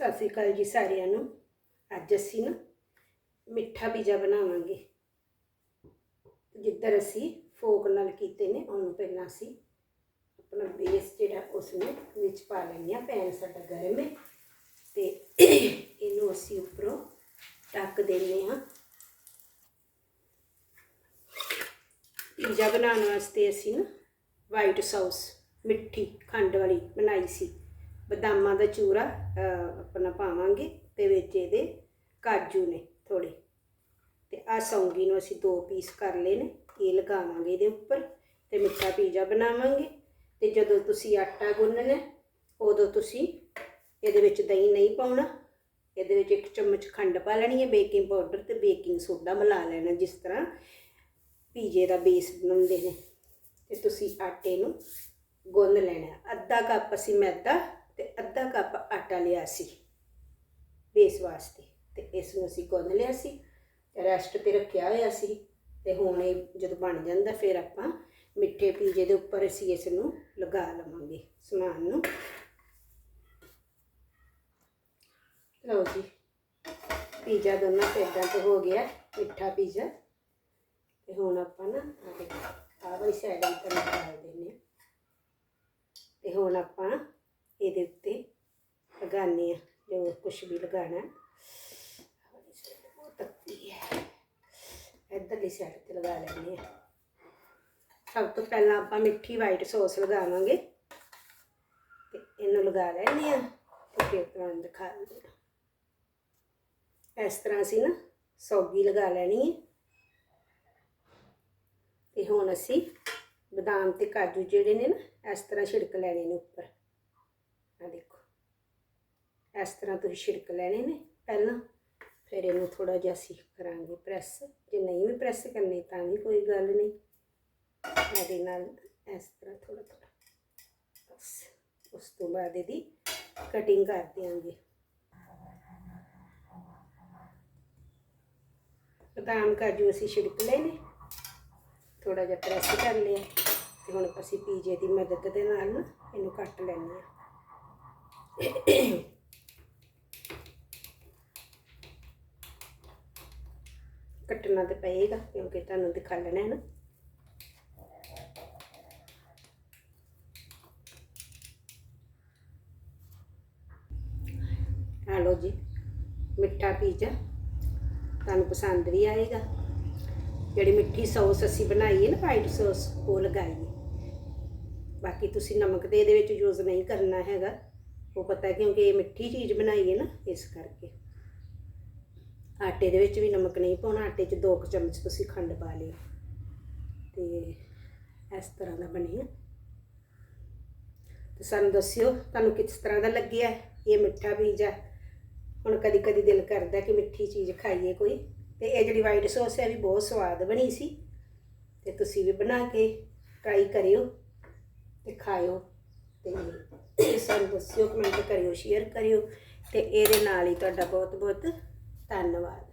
ਸਤਿ ਸ਼੍ਰੀ ਅਕਾਲ ਜੀ ਸਾਰਿਆਂ ਨੂੰ। ਅੱਜ ਅਸੀਂ ਨਾ ਮਿੱਠਾ ਪੀਜ਼ਾ ਬਣਾਵਾਂਗੇ। ਜਿੱਧਰ ਅਸੀਂ ਫੋਕ ਨਾਲ ਕੀਤੇ ਨੇ, ਉਹਨੂੰ ਪਹਿਲਾਂ ਅਸੀਂ ਆਪਣਾ ਬੇਸ ਜਿਹੜਾ ਉਸ ਵਿੱਚ ਪਾ ਲੈਂਦੇ ਹਾਂ ਪੈਨ ਸਾਡਾ ਗਰਮ ਹੈ ਤੇ ਇਹਨੂੰ ਅਸੀਂ ਉੱਪਰੋਂ ਢੱਕ ਦਿੰਦੇ ਹਾਂ। ਪੀਜ਼ਾ ਬਣਾਉਣ ਵਾਸਤੇ ਅਸੀਂ ਨਾ ਵਾਈਟ ਸੌਸ ਮਿੱਠੀ ਖੰਡ ਵਾਲੀ ਬਣਾਈ ਸੀ। ਬਦਾਮਾਂ ਦਾ ਚੂਰਾ ਆਪਣਾ ਪਾਵਾਂਗੇ ਤੇ ਵਿੱਚ ਇਹਦੇ ਕਾਜੂ ਨੇ ਥੋੜੇ ਤੇ ਆ ਸੌਂਗੀ ਨੂੰ ਅਸੀਂ ਦੋ ਪੀਸ ਕਰ ਲਏ ਨੇ, ਇਹ ਲਗਾਵਾਂਗੇ ਇਹਦੇ ਉੱਪਰ ਤੇ ਮਿੱਠਾ ਪੀਜ਼ਾ ਬਣਾਵਾਂਗੇ। ਤੇ ਜਦੋਂ ਤੁਸੀਂ ਆਟਾ ਗੁੰਨਣਾ, ਉਦੋਂ ਤੁਸੀਂ ਇਹਦੇ ਵਿੱਚ ਦਹੀਂ ਨਹੀਂ ਪਾਉਣਾ, ਇਹਦੇ ਵਿੱਚ ਇੱਕ ਚਮਚ ਖੰਡ ਪਾ ਲੈਣੀ ਹੈ, ਬੇਕਿੰਗ ਪਾਊਡਰ ਤੇ ਬੇਕਿੰਗ ਸੋਡਾ ਮਿਲਾ ਲੈਣਾ, ਜਿਸ ਤਰ੍ਹਾਂ ਪੀਜ਼ੇ ਦਾ ਬੇਸ ਬਣਾਉਂਦੇ ਨੇ। ਤੇ ਤੁਸੀਂ ਆਟੇ ਨੂੰ ਗੁੰਨ ਲੈਣਾ, ਅੱਧਾ ਕੱਪ ਅਸੀਂ ਮੈਦਾ ਤੇ ਅੱਧਾ ਕੱਪ ਆਟਾ ਲਿਆ ਸੀ ਬੇਸ ਵਾਸਤੇ ਤੇ ਇਸ ਨੂੰ ਅਸੀਂ ਗੁੰਨ ਲਿਆ ਸੀ, ਰੈਸਟ ਤੇ ਰੱਖਿਆ ਹੋਇਆ ਸੀ ਤੇ ਹੁਣ ਇਹ ਜਦੋਂ ਬਣ ਜਾਂਦਾ ਫਿਰ ਆਪਾਂ ਮਿੱਠੇ ਪੀਜ਼ੇ ਦੇ ਉੱਪਰ ਅਸੀਂ ਇਸ ਨੂੰ ਲਗਾ ਲਵਾਂਗੇ ਸਮਾਨ ਨੂੰ। ਲਓ ਜੀ, ਪੀਜ਼ਾ ਦੋਨਾਂ ਸਾਈਡਾਂ ਤੇ ਹੋ ਗਿਆ, ਮਿੱਠਾ ਪੀਜ਼ਾ। ਤੇ ਹੁਣ ਆਪਾਂ ਨਾ ਆਹ ਵਾਲੀ ਸਾਈਡ ਉੱਪਰ ਲਗਾ ਦਿੰਦੇ ਤੇ ਹੁਣ ਆਪਾਂ ਇਹਦੇ ਉੱਤੇ ਲਗਾਉਂਦੇ ਆ ਜੋ ਕੁਝ ਵੀ ਲਗਾਣਾ ਆਹ ਵਾਲੀ ਬਹੁਤ ਤੱਤੀ ਹੈ। ਇੱਧਰਲੀ ਸਾਈਡ ਤੇ ਲਗਾ ਲੈਂਦੇ ਆ ਸਭ ਤੋਂ ਪਹਿਲਾਂ ਆਪਾਂ ਮਿੱਠੀ ਵਾਈਟ ਸੌਸ ਲਗਾਵਾਂਗੇ। ਤੇ ਇਹਨੂੰ ਲਗਾ ਲੈਂਦੇ ਆ ਤੇ ਫਿਰ ਤੁਹਾਨੂੰ ਦਿਖਾ ਦਿੰਦੇ ਆ ਇਸ ਤਰ੍ਹਾਂ ਅਸੀਂ ਨਾ ਸੌਗੀ ਲਗਾ ਲੈਣੀ ਹੈ। ਤੇ ਹੁਣ ਅਸੀਂ ਬਦਾਮ ਤੇ ਕਾਜੂ ਜਿਹੜੇ ਨੇ ਨਾ, ਇਸ ਤਰ੍ਹਾਂ ਛਿੜਕ ਲੈਣੇ ਨੇ ਉੱਪਰ। ਆ ਦੇਖੋ। ਇਸ ਤਰ੍ਹਾਂ ਤੁਸੀਂ ਛਿੜਕ ਲੈਣੇ ਨੇ ਪਹਿਲਾਂ। ਫਿਰ ਇਹਨੂੰ ਥੋੜਾ ਜਿਹਾ ਅਸੀਂ ਕਰਾਂਗੇ ਪ੍ਰੈਸ। ਜੇ ਨਹੀਂ ਵੀ ਪ੍ਰੈਸ ਕਰਨੀ ਤਾਂ ਵੀ ਕੋਈ ਗੱਲ ਨਹੀਂ। ਇਹਦੇ ਨਾਲ ਇਸ ਤਰ੍ਹਾਂ ਥੋੜਾ ਥੋੜਾ ਬਸ, ਉਸ ਤੋਂ ਬਾਅਦ ਇਹਦੀ ਕਟਿੰਗ ਕਰ ਦਿਆਂਗੇ। ਬਦਾਮ, ਕਾਜੂ ਅਸੀਂ ਛਿੜਕ ਲਏ ਨੇ। ਥੋੜਾ ਜਿਹਾ ਪ੍ਰੈਸ ਕਰ ਲਿਆ। ਤੇ ਹੁਣ ਅਸੀਂ ਪੀਜੇ ਦੀ ਮਦਦ ਦੇ ਨਾਲ ਨਾ ਇਹਨੂੰ ਕੱਟ ਲੈਂਦੇ ਆ ਕੱਟਣਾ ਤੇ ਪਏਗਾ, ਕਿਉਂਕਿ ਤੁਹਾਨੂੰ ਦਿਖਾ ਲੈਣਾ ਹੈ ਨਾ। ਆ ਲਓ ਜੀ, ਮਿੱਠਾ ਪੀਜ਼ਾ। ਤੁਹਾਨੂੰ ਪਸੰਦ ਵੀ ਆਏਗਾ। ਜਿਹੜੀ ਮਿੱਠੀ ਸੌਸ ਅਸੀਂ ਬਣਾਈ ਹੈ ਨਾ ਵਾਈਟ ਸੌਸ ਉਹ ਲਗਾਈਏ। ਬਾਕੀ ਤੁਸੀਂ ਨਮਕ ਤੇ ਇਹਦੇ ਵਿੱਚ ਯੂਜ਼ ਨਹੀਂ ਕਰਨਾ ਹੈਗਾ। ਉਹ ਪਤਾ ਕਿਉਂਕਿ ਇਹ ਮਿੱਠੀ ਚੀਜ਼ ਬਣਾਈ ਹੈ ਨਾ, ਇਸ ਕਰਕੇ। ਆਟੇ ਦੇ ਵਿੱਚ ਵੀ ਨਮਕ ਨਹੀਂ ਪਾਉਣਾ, ਆਟੇ 'ਚ ਦੋ ਕੁ ਚਮਚ ਤੁਸੀਂ ਖੰਡ ਪਾ ਲਿਓ। ਤੇ ਇਸ ਤਰ੍ਹਾਂ ਦਾ ਬਣਿਆ। ਤੇ ਸਾਨੂੰ ਦੱਸਿਓ, ਤੁਹਾਨੂੰ ਕਿਸ ਤਰ੍ਹਾਂ ਦਾ ਲੱਗਿਆ? ਇਹ ਮਿੱਠਾ ਪੀਜ਼ਾ ਹੁਣ ਕਦੀ ਕਦੀ ਦਿਲ ਕਰਦਾ ਕਿ ਮਿੱਠੀ ਚੀਜ਼ ਖਾਈਏ ਕੋਈ। ਤੇ ਇਹ ਜਿਹੜੀ ਵਾਈਟ ਸੌਸ ਹੈ, ਇਹ ਵੀ ਬਹੁਤ ਸਵਾਦ ਬਣੀ ਸੀ। ਤੇ ਤੁਸੀਂ ਵੀ ਬਣਾ ਕੇ ਟਰਾਈ ਕਰਿਓ ਤੇ ਖਾਇਓ ਤੇ ਸਾਨੂੰ ਦੱਸਿਓ ਕਮੈਂਟ ਕਰਿਓ ਸ਼ੇਅਰ ਕਰਿਓ ਤੇ ਇਹਦੇ ਨਾਲ ਹੀ ਤੁਹਾਡਾ ਬਹੁਤ ਬਹੁਤ ਧੰਨਵਾਦ।